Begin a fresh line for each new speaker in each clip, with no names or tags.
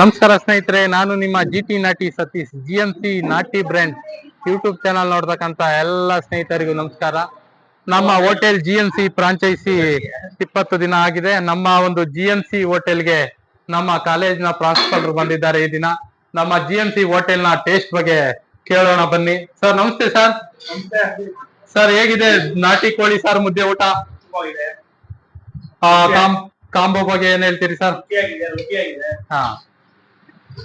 ನಮಸ್ಕಾರ ಸ್ನೇಹಿತರೆ ನಾನು ನಿಮ್ಮ ಜಿ ಟಿ ನಾಟಿ ಸತೀಶ್ ಜಿ ಎಂ ಸಿ ನಾಟಿ ಬ್ರ್ಯಾಂಡ್ ಯೂಟ್ಯೂಬ್ ಚಾನಲ್ ನೋಡ್ತಕ್ಕಂತ ಎಲ್ಲ ಸ್ನೇಹಿತರಿಗೂ ನಮಸ್ಕಾರ. ನಮ್ಮ hotel G M C franchise ಇಪ್ಪತ್ತು ದಿನ ಆಗಿದೆ. ನಮ್ಮ ಒಂದು ಜಿ ಎಂ ಸಿ ಹೋಟೆಲ್ಗೆ ನಮ್ಮ ಕಾಲೇಜಿನ ಪ್ರಾಂಶುಪಾಲರು ಬಂದಿದ್ದಾರೆ ಈ ದಿನ. ನಮ್ಮ ಜಿ ಎಂ ಸಿ ಹೋಟೆಲ್ನ ಟೇಸ್ಟ್ ಬಗ್ಗೆ ಕೇಳೋಣ ಬನ್ನಿ. ಸರ್ ನಮಸ್ತೆ ಸರ್ ಸರ್ ಹೇಗಿದೆ ನಾಟಿ ಕೋಳಿ ಸರ್ ಮುದ್ದೆ ಊಟ? ಕಾಂಬೋ ಬಗ್ಗೆ ಏನ್ ಹೇಳ್ತೀರಿ ಸರ್ ಹಾ.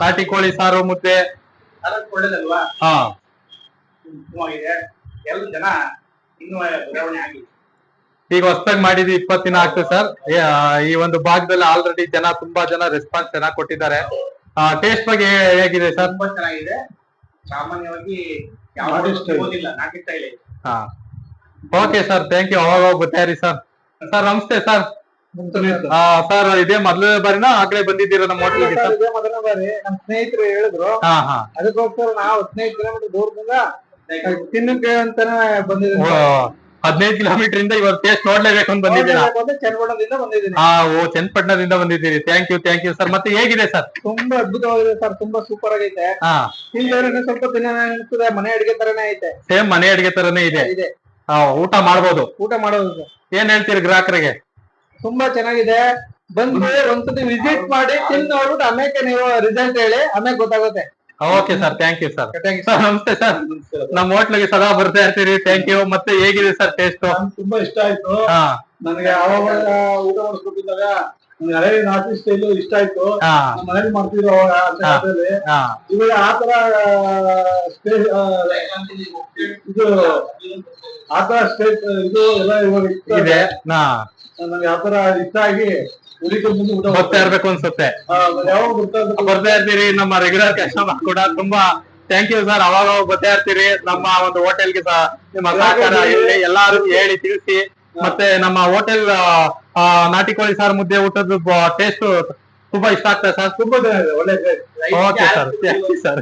ನಾಟಿ ಕೋಳಿ ಸಾರು ಮುದ್ದೆ.
ಒಳ್ಳೇದಲ್ವಾ
ಹಾ.
ಉತ್ತಮವಾಗಿದೆ ಎಲ್ಲ ಜನ ಇನ್ನೂ ಬದಲಾವಣೆ ಆಗಿದೆ.
ಈಗ ಹೊಸದಾಗಿ ಮಾಡಿದ್ವಿ ಇಪ್ಪತ್ತು ದಿನ ಆಗ್ತದೆ ಸರ್. ಈ ಒಂದು ಭಾಗದಲ್ಲಿ ಆಲ್ರೆಡಿ ಜನ ತುಂಬಾ ಜನ ರೆಸ್ಪಾನ್ಸ್ ಚೆನ್ನಾಗಿ ಕೊಟ್ಟಿದ್ದಾರೆ. ಟೇಸ್ಟ್ ಬಗ್ಗೆ ಹೇಗಿದೆ ಸರ್?
ತುಂಬಾ ಚೆನ್ನಾಗಿದೆ. ಸಾಮಾನ್ಯವಾಗಿ
ಓಕೆ ಸರ್ ಥ್ಯಾಂಕ್ ಯು ಅವಾಗ ಬರ್ತಾ ಇರಿ ಸರ್ ಸರ್ ನಮಸ್ತೆ ಸರ್ ಸರ್ ಇದೇ ಮೊದಲನೇ ಬಾರಿನ? ಆಗ್ಲೇ ಬಂದಿದ್ದೀರಾ ನಮ್ಮ ಹೋಟೆಲ್ಗೆ ಸರ್?
ಇದೇ ಮೊದಲನೇ ಬಾರಿ. ನಮ್ ಸ್ನೇಹಿತರು ಹೇಳಿದ್ರು.
ಹಾ ಹಾ.
ಅದಕ್ಕೋಸ್ಕರ ನಾವು ಹದಿನೈದು ಕಿಲೋಮೀಟರ್ ದೂರದಿಂದ ತಿನ್ನಕ್ಕೆ ಅಂತಾನೆ ಬಂದಿದ್ದೀನಿ
ಹದಿನೈದು ಕಿಲೋಮೀಟರ್ ಇಂದ ಇವಾಗ ಟೇಸ್ಟ್ ನೋಡ್ಲೇಬೇಕು ಅಂತ ಬಂದಿದ್ದೀರಾ?
ಬಂದು ಚನ್ನಪಟ್ಟಣದಿಂದ ಬಂದಿದ್ದೀನಿ.
ಹಾ ಓ ಚನ್ನಪಟ್ಟಣದಿಂದ ಬಂದಿದ್ದೀರಿ. Thank you thank you sir ಮತ್ತೆ ಹೇಗಿದೆ ಸರ್?
ತುಂಬಾ ಅದ್ಭುತವಾಗಿದೆ ಸರ್ ತುಂಬಾ ಸೂಪರ್ ಆಗೈತೆ.
ಹಾ.
ತಿಂದ್ರೆ ಸ್ವಲ್ಪ ದಿನ ಅನಿಸ್ತದೆ ಮನೆ ಅಡಿಗೆ ತರನೇ ಐತೆ.
ಸೇಮ್ ಮನೆ ಅಡಿಗೆ ತರನೇ ಇದೆ. ಊಟ ಮಾಡ್ಬೋದು.
ಊಟ ಮಾಡೋದು.
ಏನ್ ಹೇಳ್ತೀರಿ ಗ್ರಾಹಕರಿಗೆ?
ತುಂಬಾ ಚೆನ್ನಾಗಿದೆ. ಬಂದು ಒಂದ್ಸತಿ ವಿಸಿಟ್ ಮಾಡಿ ತಿಂದು ನೋಡ್ಬಿಟ್ಟು ಆಮೇಲೆ ನೀವು ರಿಸಲ್ಟ್ ಹೇಳಿ ಆಮೇಲೆ ಗೊತ್ತಾಗುತ್ತೆ.
Okay sir thank you sir sir ನಮಸ್ತೆ ಸರ್ ನಮ್ಮ ಹೋಟ್ಲಿಗೆ ಸದಾ ಬರ್ತಾ ಇರ್ತೀರಿ. ಥ್ಯಾಂಕ್ ಯು ಮತ್ತೆ ಹೇಗಿದೆ ಸರ್ ಟೇಸ್ಟ್
ತುಂಬಾ ಇಷ್ಟ ಆಯ್ತು.
ಹಾ.
ನನಗೆ ಅವಾಗ ಊಟ ಮಾಡಿಸ್ಕೊಟ್ಟಿದ್ದಾಗ ನಾಟಿ ಸ್ಟೈಲ್ ಇಷ್ಟ ಆಯ್ತು ಮನೇಲಿ ಮಾಡ್ತಿದ್ರು ಅವಾಗ
ಆ
ಇವಾಗ ಆತರ ಸ್ಟೇಜ್ ಇದು ಆತರ ಸ್ಟೇಜ್ ಇದು ಎಲ್ಲ ಇವಾಗ ಇಷ್ಟ
ಇದೆ.
ನನಗೆ ಆತರ ಇಷ್ಟ ಆಗಿ ಉಳಿಕೆ ಮುಂದೆ ಊಟ
ಬರ್ತಾ ಇರ್ಬೇಕು ಅನ್ಸುತ್ತೆ.
ಯಾವಾಗ ಬರ್ತಾ ಇರ್ಬೇಕು?
ಬರ್ತಾ ಇರ್ತೀರಿ ನಮ್ಮ ರೆಗ್ಯುಲರ್ ಕಸ್ಟಮರ್ ಕೂಡ ತುಂಬಾ ಥ್ಯಾಂಕ್ ಯು ಸರ್ ಅವಾಗ ಅವಾಗ ಬರ್ತಾ ಇರ್ತೀರಿ ನಮ್ಮ ಒಂದು ಹೋಟೆಲ್ಗೆ ಸಹ ನಿಮ್ಮ ಸಹಕಾರ ಎಲ್ಲಾರು ಹೇಳಿ ತಿಳಿಸಿ. ಮತ್ತೆ ನಮ್ಮ ಹೋಟೆಲ್ ನಾಟಿ ಕೋಳಿ ಸಾರ್ ಮುದ್ದೆ ಊಟದ ಟೇಸ್ಟ್ ತುಂಬಾ ಇಷ್ಟ ಆಗ್ತದೆ ಸರ್
ತುಂಬಾ ಒಳ್ಳೆ.
Okay sir sir